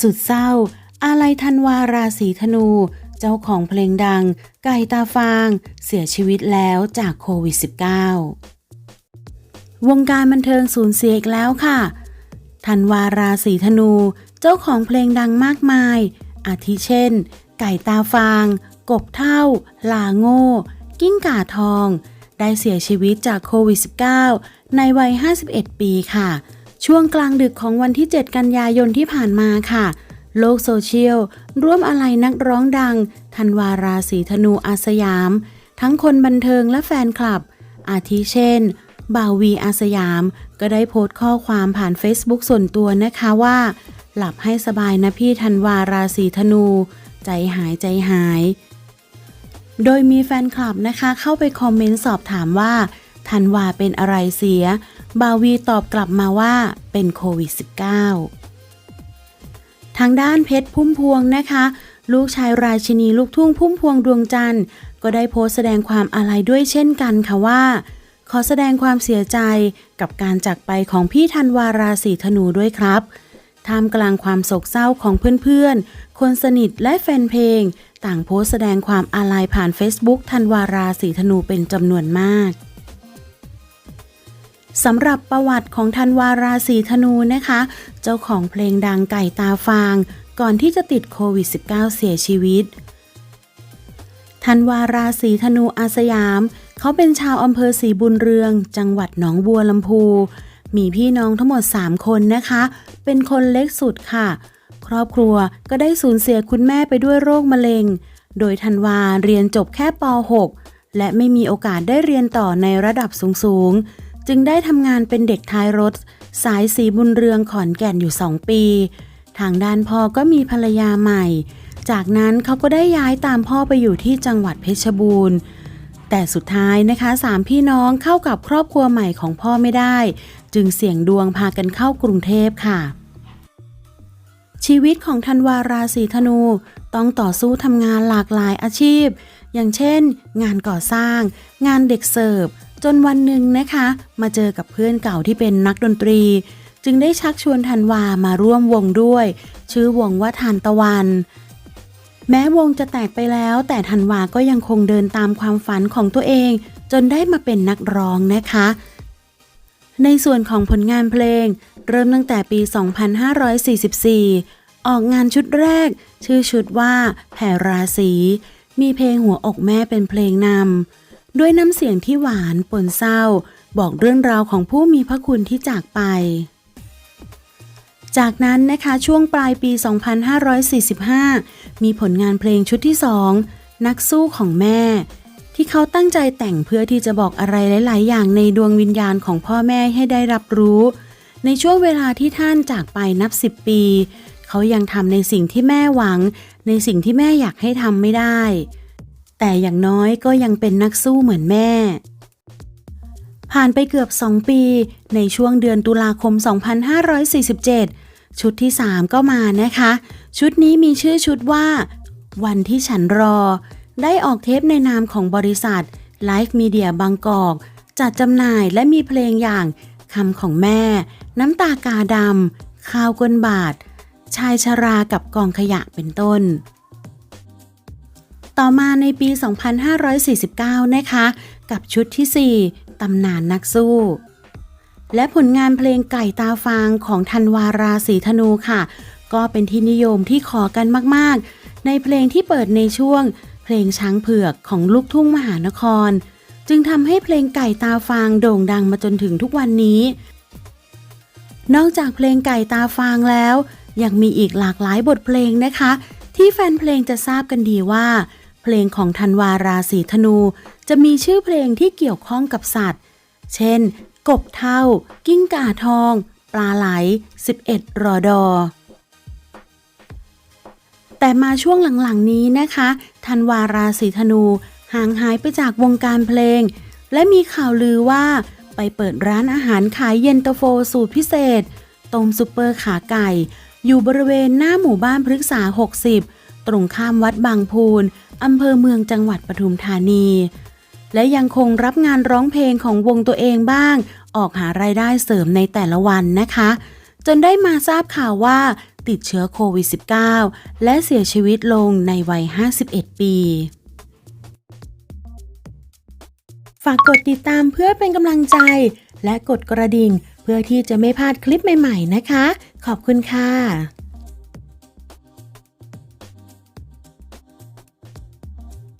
สุดเศร้า อาลัยธันวาราศีธนู เจ้าของเพลงดัง ไก่ตาฟาง เสียชีวิตแล้วจากโควิด -19 วงการบันเทิงสูญเสียอีกแล้วค่ะ ธันวาราศีธนู เจ้าของเพลงดังมากมาย อาทิเช่น ไก่ตาฟาง กบเท่า ลาโง่ กิ้งก่าทอง ได้เสียชีวิตจากโควิด -19 ในวัย 51 ปีค่ะ ช่วงกลางดึกของวันที่ 7 กันยายนที่ผ่านมาค่ะ โลกโซเชียล ร่วมอะไรนักร้องดัง ธันวาราศีธนูอาสยาม ทั้งคนบันเทิงและแฟนคลับ อาทิเช่น บาวีอาสยาม ก็ได้โพสต์ข้อความผ่าน Facebook ส่วนตัวนะคะว่า หลับให้สบายนะพี่ธันวาราศีธนู ใจหายใจหาย โดยมีแฟนคลับนะคะเข้าไปคอมเมนต์สอบถามว่าธันวาเป็นอะไรเสีย บาวีตอบกลับมาว่าเป็นโควิด -19 ทางด้านเพชรพุ่มพวงนะคะ ลูกชายราชินีลูกทุ่งพุ่มพวงดวงจันทร์ ก็ได้โพสต์แสดงความอาลัยด้วยเช่นกันค่ะว่า ขอแสดงความเสียใจกับการจากไปของพี่ธันวาราศีธนูด้วยครับท่ามกลางความโศกเศร้าของเพื่อนๆ คนสนิทและแฟนเพลง ต่างโพสต์แสดงความอาลัยผ่าน Facebook ธันวาราศีธนูเป็นจำนวนมาก สำหรับประวัติของธันวาราศีธนูนะคะ เจ้าของเพลงดังไก่ตาฟาง ก่อนที่จะติดโควิด -19 เสียชีวิต ธันวาราศีธนูอาสยาม เขาเป็นชาวอำเภอศรีบุญเรือง จังหวัดหนองบัวลำพู มีพี่น้องทั้งหมด 3 คนนะคะ เป็นคนเล็กสุดค่ะ ครอบครัวก็ได้สูญเสียคุณแม่ไปด้วยโรคมะเร็ง โดยธันวาเรียนจบแค่ป .6 และไม่มีโอกาสได้เรียนต่อในระดับสูงๆ จึงได้ทำงานเป็นเด็กท้ายรถ สายสีบุญเรืองขอนแก่นอยู่2ปี ทางด้านพ่อก็มีภรรยาใหม่ จากนั้นเขาก็ได้ย้ายตามพ่อไปอยู่ที่จังหวัดเพชรบูรณ์ แต่สุดท้ายนะคะสามพี่น้องเข้ากับครอบครัวใหม่ของพ่อไม่ได้ จึงเสี่ยงดวงพากันเข้ากรุงเทพค่ะ ชีวิตของธันวาราศีธนูต้องต่อสู้ทำงานหลากหลายอาชีพ อย่างเช่น งานก่อสร้าง งานเด็กเสิร์ฟ จนวันหนึ่งนะคะ มาเจอกับเพื่อนเก่าที่เป็นนักดนตรี จึงได้ชักชวนธันวามาร่วมวงด้วย ชื่อวงว่าทานตะวัน แม้วงจะแตกไปแล้ว แต่ธันวาก็ยังคงเดินตามความฝันของตัวเอง จนได้มาเป็นนักร้องนะคะ ในส่วนของผลงานเพลง เริ่มตั้งแต่ปี 2544ออกงานชุดแรก ชื่อชุดว่าแผ่ราศี มีเพลงหัวอกแม่เป็นเพลงนำด้วยน้ำเสียงที่หวานปนเศร้า บอกเรื่องราวของผู้มีพระคุณที่จากไป จากนั้นนะคะช่วงปลายปี 2545 มีผลงานเพลงชุดที่2นักสู้ของแม่ ที่เขาตั้งใจแต่งเพื่อที่จะบอกอะไรหลาย ๆ อย่างในดวงวิญญาณของพ่อแม่ให้ได้รับรู้ ในช่วงเวลาที่ท่านจากไปนับสิบปี เขายังทำในสิ่งที่แม่หวัง ในสิ่งที่แม่อยากให้ทำไม่ได้ แต่อย่างน้อยก็ยังเป็นนักสู้เหมือนแม่ ผ่านไปเกือบ 2 ปี ในช่วงเดือนตุลาคม 2547 ชุดที่ 3 ก็มานะคะ ชุดนี้มีชื่อชุดว่า วันที่ฉันรอ ได้ออกเทปในนามของบริษัท Life Media บางกอกจัดจำหน่ายและมีเพลงอย่างคำของแม่ น้ำตากาดำข้าวก้นบาท ชายชรากับกองขยะเป็นต้น ต่อมาในปี 2549 นะคะ กับชุดที่ 4 ตำนานนักสู้ และผลงานเพลงไก่ตาฟางของธันวาราศีธนูค่ะ ก็เป็นที่นิยมที่ขอกันมากๆ ในเพลงที่เปิดในช่วง เพลงช้างเผือกของลูกทุ่งมหานคร จึงทำให้เพลงไก่ตาฟางโด่งดังมาจนถึงทุกวันนี้นอกจากเพลงไก่ตาฟางแล้ว ยังมีอีกหลากหลายบทเพลงนะคะ ที่แฟนเพลงจะทราบกันดีว่า เพลงของธันวาราศีธนู จะมีชื่อเพลงที่เกี่ยวข้องกับสัตว์ เช่น กบเท่า กิ้งก่าทอง ปลาไหล 11 รอดอ แต่มาช่วงหลังๆนี้นะคะธันวาราศีธนู ห่างหายไปจากวงการเพลง และมีข่าวลือว่าไปเปิดร้านอาหารขายเย็นตาโฟสูตรพิเศษ ต้มซุปเปอร์ขาไก่ อยู่บริเวณหน้าหมู่บ้านพฤกษา 60 ตรงข้ามวัดบางพูนอำเภอเมืองจังหวัดปทุมธานี และยังคงรับงานร้องเพลงของวงตัวเองบ้าง ออกหารายได้เสริมในแต่ละวันนะคะ จนได้มาทราบข่าวว่าติดเชื้อโควิด -19 และเสียชีวิตลงในวัย 51 ปี ฝากกดติดตามเพื่อเป็นกำลังใจ และกดกระดิ่ง เพื่อที่จะไม่พลาดคลิปใหม่ ๆ นะคะ ขอบคุณค่ะ